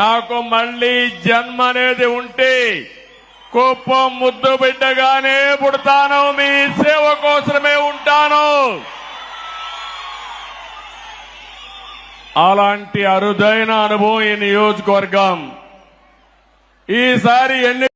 నాకు మళ్ళీ జన్మ అనేది ఉంటే కుప్పం ముద్దు బిడ్డగానే పుడతాను మీ సేవ కోసమే ఉంటాను. అలాంటి అరుదైన అనుభవం ఈ నియోజకవర్గం. ఈసారి ఎన్ని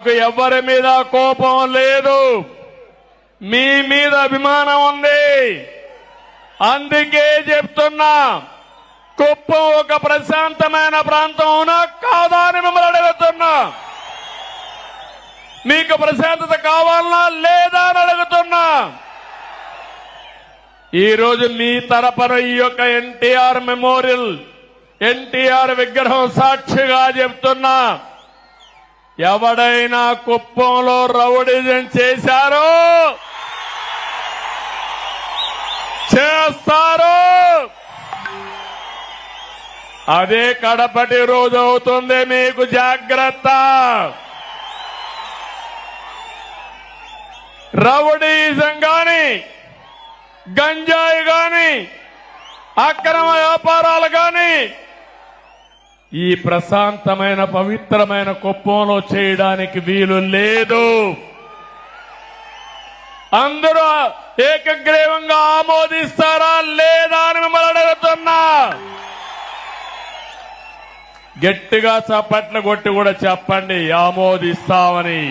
నాకు ఎవరి మీద కోపం లేదు. మీ మీద అభిమానం ఉంది. అందుకే చెప్తున్నా కుప్పం ఒక ప్రశాంతమైన ప్రాంతం అవునా కాదా అని మిమ్మల్ని అడుగుతున్నా. మీకు ప్రశాంతత కావాలనా లేదా అని అడుగుతున్నా. ఈరోజు మీ తరపున ఈ యొక్క ఎన్టీఆర్ మెమోరియల్ ఎన్టీఆర్ విగ్రహం సాక్షిగా చెప్తున్నా. ఎవడైనా కుప్పంలో రౌడిజం చేశారో చేస్తారు? అదే కడపటి రోజు అవుతుంది మీకు జాగ్రత్త. రౌడీజం గాని గంజాయి గాని అక్రమ వ్యాపారాలు గాని ఈ ప్రశాంతమైన పవిత్రమైన కుప్పంలో చేయడానికి వీలు లేదు. అందరూ ఏకగ్రీవంగా ఆమోదిస్తారా లేదా అని మిమ్మల్ని అడుగుతున్నా. గట్టిగా చప్పట్లు కొట్టి కూడా చెప్పండి ఆమోదిస్తామని.